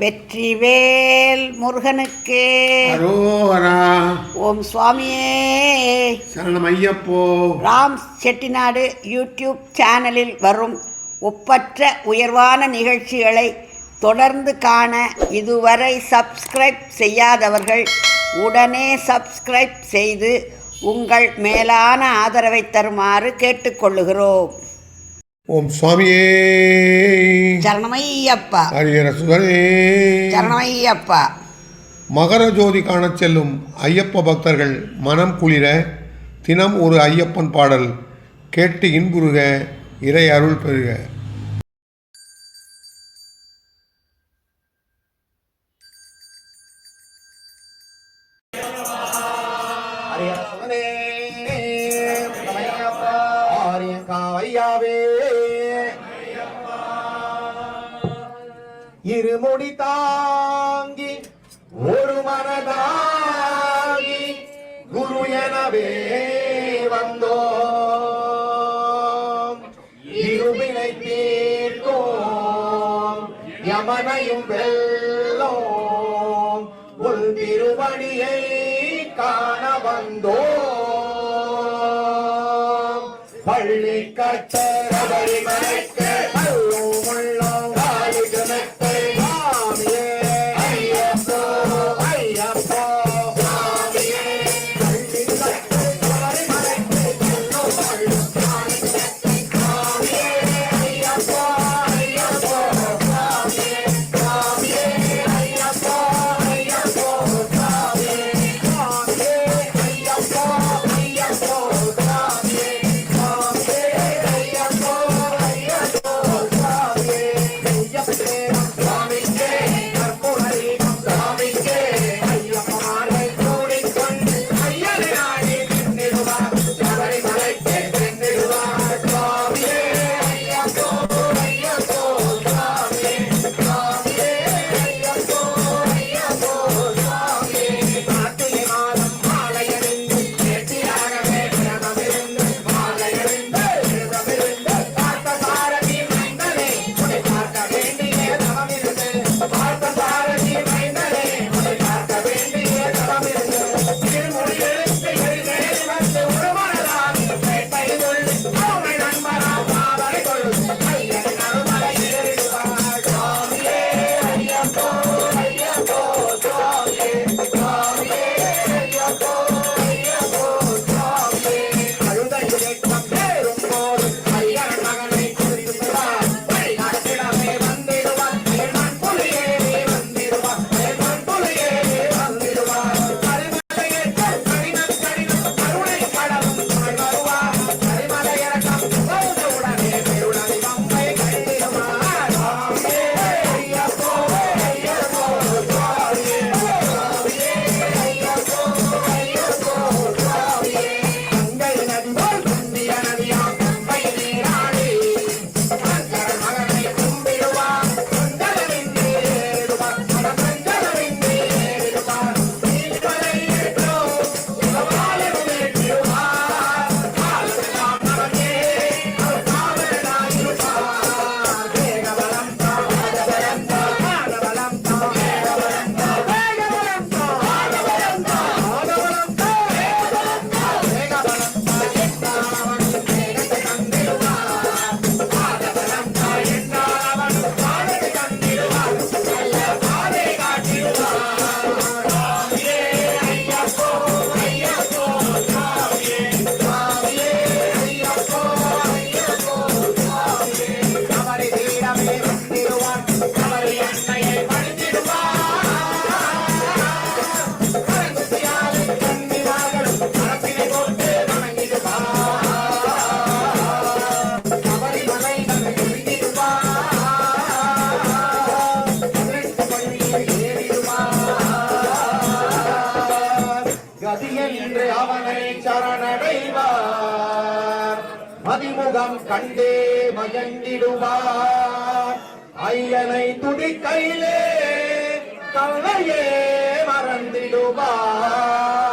வெற்றிவேல் முருகனுக்கே. அரோரா ஓம் சுவாமியே. சரணம் ஐயப்போ ராம் செட்டிநாடு யூடியூப் சேனலில் வரும் ஒப்பற்ற உயர்வான நிகழ்ச்சிகளை தொடர்ந்து காண இதுவரை சப்ஸ்கிரைப் செய்யாதவர்கள் உடனே சப்ஸ்கிரைப் செய்து உங்கள் மேலான ஆதரவை தருமாறு கேட்டுக்கொள்ளுகிறோம். ஓம் சுவாமியே. சரணமையப்பா. அரியர சுதனே சரணமையப்பா. மகர ஜோதி காணச் செல்லும் ஐயப்ப பக்தர்கள் மனம் குளிர தினம் ஒரு ஐயப்பன் பாடல் கேட்டு இன்புறுக இறை அருள் பெறுக. Yeah. இருமுடி தாங்கி ஒரு மனதாகி குரு எனவே வந்தோம். இருவினை தீர்த்தோம் யமனையும் வெல்லோம். உள் திருவடியை காண வந்தோம். பள்ளி கட்ட பரிமலைக்கு பல்லும் முகம் கண்டே மயங்கிடுவார். ஐயனை துதிக்கையிலே தலையே மறந்திடுவார்.